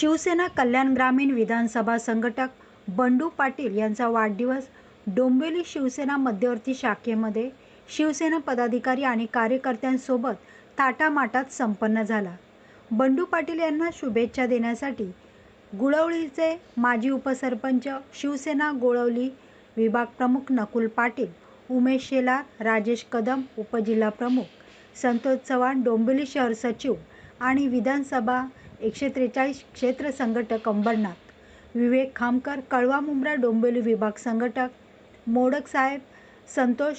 शिवसेना कल्याण ग्रामीण विधानसभा संघटक बंडू पाटील यांचा वाढदिवस डोंबिवली शिवसेना मध्यवर्ती शाखेमध्ये शिवसेना पदाधिकारी आणि कार्यकर्त्यांसोबत थाटामाटात संपन्न झाला. बंडू पाटील यांना शुभेच्छा देण्यासाठी गुळवलीचे माजी उपसरपंच शिवसेना गोळवली विभाग प्रमुख नकुल पाटील उमेश शेलार राजेश कदम उपजिल्हाप्रमुख संतोष चव्हाण डोंबिवली शहर सचिव आणि विधानसभा एकशे त्रेचाळीस क्षेत्र संघटक अंबरनाथ विवेक खामकर कळवा मुंब्रा डोंबिवली विभाग संघटक मोडक साहेब संतोष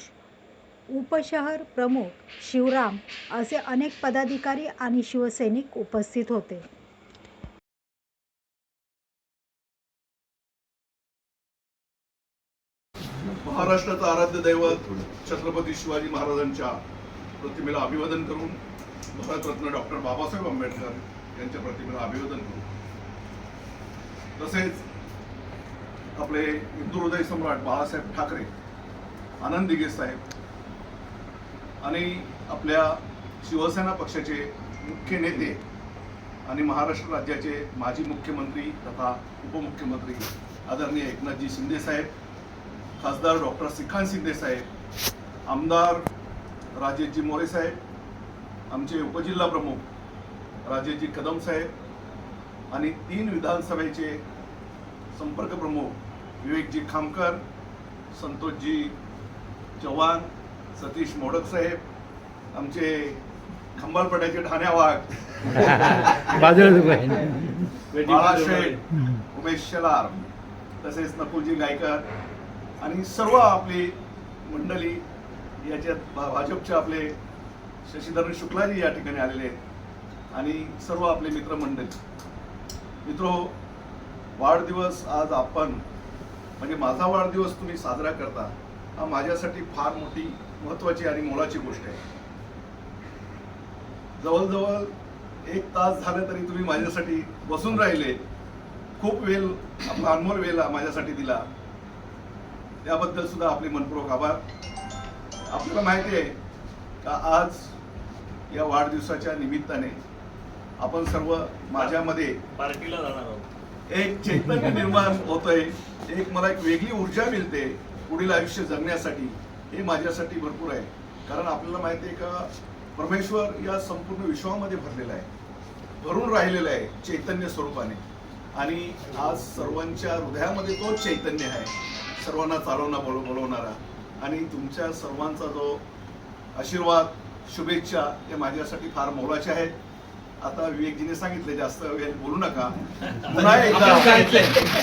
उपशहर प्रमुख शिवराम असे अनेक पदाधिकारी आणि शिवसैनिक उपस्थित होते. महाराष्ट्राचं आराध्य दैवत छत्रपती शिवाजी महाराजांच्या प्रतिमेला अभिवादन करून भारतरत्न डॉक्टर बाबासाहेब आंबेडकर यांच्या प्रतिमेला अभिवादन करू. तसेच आपले हिंदू हृदय सम्राट बाळासाहेब ठाकरे आनंद दिगे साहेब आणि आपल्या शिवसेना पक्षाचे मुख्य नेते आणि महाराष्ट्र राज्याचे माजी मुख्यमंत्री तथा उपमुख्यमंत्री आदरणीय एकनाथजी शिंदे साहेब खासदार डॉक्टर श्रीकांत शिंदे साहेब आमदार राजेशजी मोरे साहेब आमचे उपजिल्हा प्रमुख राजेशजी कदम साहेब आणि तीन विधानसभेचे संपर्क प्रमुख विवेकजी खामकर संतोषजी चव्हाण सतीश मोडक साहेब आमचे खंबालपड्याचे ठाण्या वाघ बाळाशेठ उमेश शेलार तसेच नकुलजी गायकर आणि सर्व आपली मंडळी याच्यात भाजपचे आपले शशीधरण शुक्लाजी या ठिकाणी आलेले आहेत. आणि सर्व आपले मित्रमंडळी. मित्रो वाढदिवस आज आपण म्हणजे माझा वाढदिवस तुम्ही साजरा करता हा माझ्यासाठी फार मोठी महत्वाची आणि मोलाची गोष्ट आहे. जवळजवळ एक तास झालं तरी तुम्ही माझ्यासाठी बसून राहिले. खूप वेल आपला अनमोल वेल माझ्यासाठी दिला. त्याबद्दल सुद्धा आपले मनपूर्वक आभार. आपल्याला माहिती आहे का आज या वाढदिवसाच्या निमित्ताने आपण सर्व माझ्यामध्ये पार्टीला जाणार आहोत. एक चैतन्य निर्माण होतंय. एक मला एक वेगळी ऊर्जा मिळते पुढील आयुष्य जगण्यासाठी. हे माझ्यासाठी भरपूर आहे. कारण आपल्याला माहिती आहे का परमेश्वर या संपूर्ण विश्वामध्ये भरलेला आहे. भरून राहिलेला आहे चैतन्य स्वरूपाने. आणि आज सर्वांच्या हृदयामध्ये तो चैतन्य आहे. सर्वांना चालवणा बोल बोलवणारा. आणि तुमच्या सर्वांचा जो आशीर्वाद शुभेच्छा हे माझ्यासाठी फार मोलाचे आहेत. आता विवेकजीने सांगितले जास्त वेळ बोलू नका. पुन्हा एकदा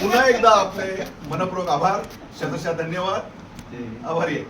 पुन्हा एकदा आपले मनपूर्वक आभार. शतशः धन्यवाद. आभारी आहे.